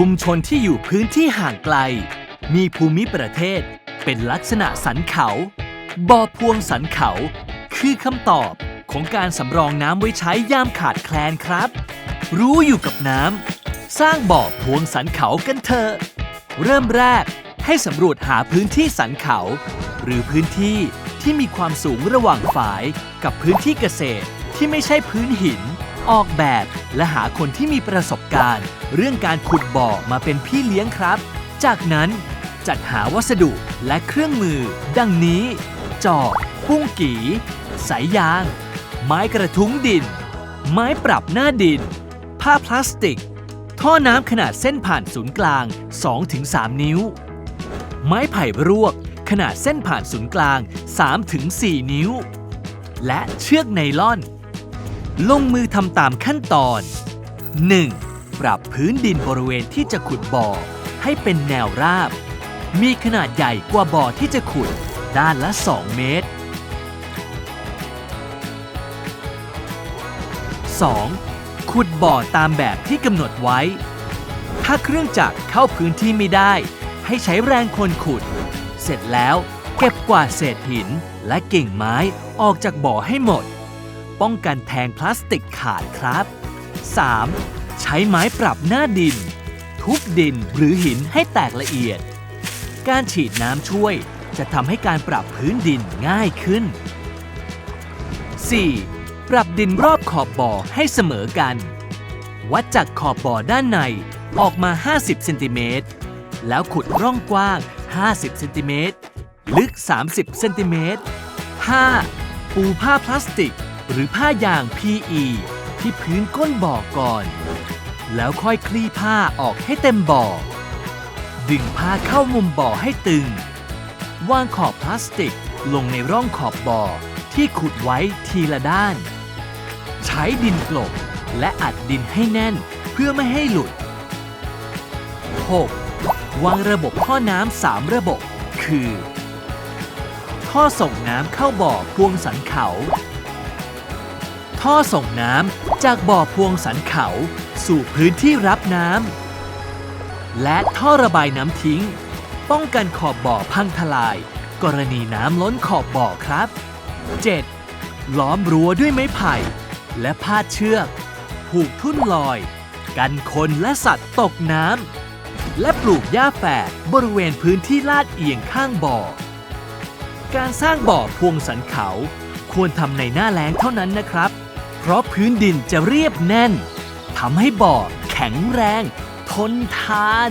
ชุมชนที่อยู่พื้นที่ห่างไกล มีภูมิประเทศ เป็นลักษณะสันเขาบ่อพวงสันเขา คือคำตอบของการสำรองน้ำไว้ใช้ยามขาดแคลนครับ รู้อยู่กับน้ำสร้างบ่อพวงสันเขากันเถอะเริ่มแรกให้สำรวจหาพื้นที่สันเขา หรือพื้นที่ที่มีความสูงระหว่างฝายกับพื้นที่เกษตร ที่ไม่ใช่พื้นหิน ออกแบบและหาคนที่มีประสบการณ์ เรื่องการขุดบ่อมาเป็นพี่เลี้ยงครับ จากนั้นจัดหาวัสดุและเครื่องมือ ดังนี้ จอบปุ้งกีสายยาง ไม้กระทุ้งดิน ไม้ปรับหน้าดิน ผ้าพลาสติก ท่อน้ำขนาดเส้นผ่านศูนย์กลาง 2-3 นิ้ว ไม้ไผ่รวกขนาดเส้นผ่านศูนย์กลาง 3-4 นิ้ว และเชือกไนล่อน ลงมือทำตามขั้นตอน 1. ปรับพื้นดินบริเวณที่จะขุดบ่อ ให้เป็นแนวราบ มีขนาดใหญ่กว่าบ่อที่จะขุด ด้านละ 2 เมตร 2. ขุดบ่อตามแบบที่กำหนดไว้ ถ้าเครื่องจักรเข้าพื้นที่ไม่ได้ ให้ใช้แรงคนขุด เสร็จแล้วเก็บกวาดเศษหินและกิ่งไม้ออกจากบ่อให้หมด ป้องกันแทงพลาสติกขาดครับ 3. ใช้ไม้ปรับหน้าดิน ทุบดินหรือหินให้แตกละเอียด การฉีดน้ำช่วยจะทำให้การปรับพื้นดินง่ายขึ้น 4. ปรับดินรอบขอบบ่อให้เสมอกัน วัดจากขอบบ่อด้านในออกมา 50เซนติเมตรแล้วขุดร่องกว้าง 50เซนติเมตรลึก 30เซนติเมตร 5. ปูผ้าพลาสติก หรือผ้ายาง PE ที่พื้นก้นบ่อก่อน แล้วค่อยคลี่ผ้าออกให้เต็มบ่อ ดึงผ้าเข้ามุมบ่อให้ตึง วางขอบพลาสติกลงในร่องขอบบ่อที่ขุดไว้ทีละด้าน ใช้ดินกลบและอัดดินให้แน่นเพื่อไม่ให้หลุด 6. วางระบบท่อน้ำสามระบบ คือ ท่อส่งน้ำเข้าบ่อพวงสันเขา ท่อส่งน้ำจากบ่อพวงสันเขา สู่พื้นที่รับน้ำและท่อระบายน้ำทิ้ง ป้องกันขอบบ่อพังทลาย กรณีน้ำล้นขอบบ่อครับ 7. ล้อมรั้วด้วยไม้ไผ่ และพาดเชือก ผูกทุ่นลอย กันคนและสัตว์ตกน้ำและปลูกหญ้าแฝกบริเวณพื้นที่ลาดเอียงข้างบ่อ การสร้างบ่อพวงสันเขาควรทำในหน้าแล้งเท่านั้นนะครับ เพราะพื้นดินจะเรียบแน่นทำให้บ่อแข็งแรง ทนทาน